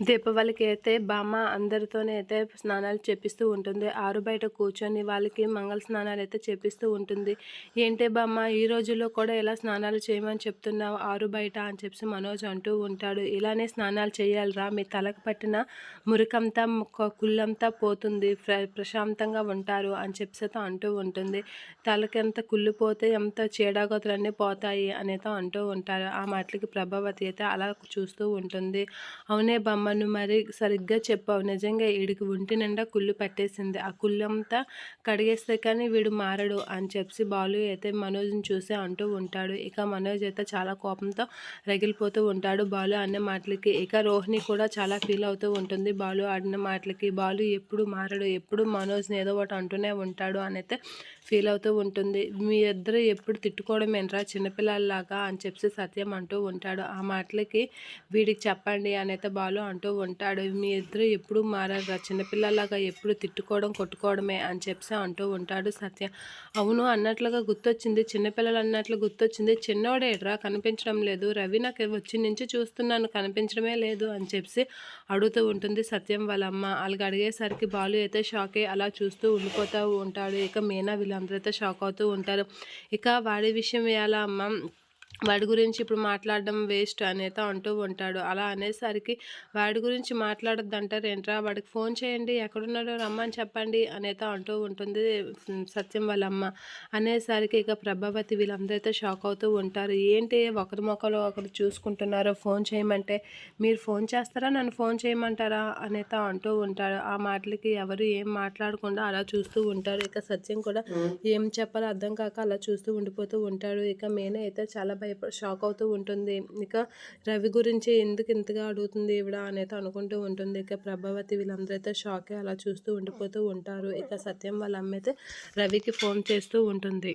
దీపావళికి అయితే బామ్మ అందరితోనే అయితే స్నానాలు చేపిస్తూ ఉంటుంది. ఆరు బయట కూర్చొని వాళ్ళకి మంగళ స్నానాలు అయితే చేపిస్తూ ఉంటుంది. ఏంటే బామ్మ ఈ రోజుల్లో కూడా ఇలా స్నానాలు చేయమని చెప్తున్నావు? ఆరు బయట అని చెప్పి మనోజ్ అంటూ ఉంటాడు. ఇలానే స్నానాలు చేయాలిరా. మీ తలకు పట్టిన మురికంతా కుళ్ళంతా పోతుంది. ప్రశాంతంగా ఉంటారు అని చెప్పితో అంటూ ఉంటుంది. తలకి ఎంత కుళ్ళిపోతే ఎంత చీడాగోతులన్నీ పోతాయి అనేతో అంటూ ఉంటారు. ఆ మాటలకి ప్రభావతి అయితే అలా చూస్తూ ఉంటుంది. అవునే బొమ్మ నువ్వు మరి సరిగ్గా చెప్పావు. నిజంగా వీడికి ఒంటి నిండా కుళ్ళు పట్టేసింది. ఆ కుళ్ళంతా కడిగేస్తే కానీ వీడు మారడు అని చెప్పి బాలు అయితే మనోజ్ని చూసి అంటూ ఉంటాడు. ఇక మనోజ్ అయితే చాలా కోపంతో రగిలిపోతూ ఉంటాడు. బాలు అన్న మాటలకి ఇక రోహిణి కూడా చాలా ఫీల్ అవుతూ ఉంటుంది. బాలు ఆడిన మాటలకి బాలు ఎప్పుడు మారడు ఎప్పుడు మనోజ్ని ఏదో ఒకటి అంటూనే ఉంటాడు అని అయితే ఫీల్ అవుతూ ఉంటుంది. మీ ఇద్దరు ఎప్పుడు తిట్టుకోవడం ఏంట్రా చిన్నపిల్లల్లాగా అని చెప్పి సత్యం అంటూ ఉంటాడు. ఆ మాటలకి వీడికి చెప్పండి అని అయితే బాలు అంటూ ఉంటాడు మీ ఇద్దరు ఎప్పుడు మారారా చిన్నపిల్లలాగా ఎప్పుడు తిట్టుకోవడం కొట్టుకోవడమే అని చెప్పి అంటూ ఉంటాడు సత్యం. అవును అన్నట్లుగా గుర్తొచ్చింది చిన్నపిల్లలు అన్నట్లు గుర్తొచ్చింది చిన్నోడేట్రా కనిపించడం లేదు రవి నాకు వచ్చి నుంచి చూస్తున్నాను కనిపించడమే లేదు అని చెప్పి అడుగుతూ ఉంటుంది సత్యం వాళ్ళ అమ్మ. వాళ్ళకి అడిగేసరికి బాలు అయితే షాక్ అయ్యి అలా చూస్తూ ఉండిపోతూ ఉంటాడు. ఇక మీనా వీళ్ళందరూ అయితే షాక్ అవుతూ ఉంటారు. ఇక వాడి విషయం ఎలా అమ్మ? వాడి గురించి ఇప్పుడు మాట్లాడడం వేస్ట్ అనేది అంటూ ఉంటాడు. అలా అనేసరికి వాడి గురించి మాట్లాడొద్దు అంటారు ఏంట్రా వాడికి ఫోన్ చేయండి ఎక్కడున్నాడో రమ్మని చెప్పండి అనేది అంటూ ఉంటుంది. సత్యం వాళ్ళ అమ్మ అనేసరికి ఇక ప్రభావతి వీళ్ళందరైతే షాక్ అవుతూ ఉంటారు. ఏంటి ఒకరి మొక్కలు ఒకరు చూసుకుంటున్నారు ఫోన్ చేయమంటే మీరు ఫోన్ చేస్తారా నన్ను ఫోన్ చేయమంటారా అనేది అంటూ ఉంటాడు. ఆ మాటలకి ఎవరు ఏం మాట్లాడకుండా అలా చూస్తూ ఉంటారు. ఇక సత్యం కూడా ఏం చెప్పాలో అర్థం కాక అలా చూస్తూ ఉండిపోతూ ఉంటాడు. ఇక మేన అయితే చాలా ఎప్పుడు షాక్ అవుతూ ఉంటుంది. ఇక రవి గురించి ఎందుకు ఇంతగా అడుగుతుంది ఈవిడ అనేది అనుకుంటూ ఉంటుంది. ఇక ప్రభావతి వీళ్ళందరూ అయితే షాక్ అలా చూస్తూ ఉండిపోతూ ఉంటారు. ఇక సత్యం వాళ్ళ అమ్మ అయితే రవికి ఫోన్ చేస్తూ ఉంటుంది.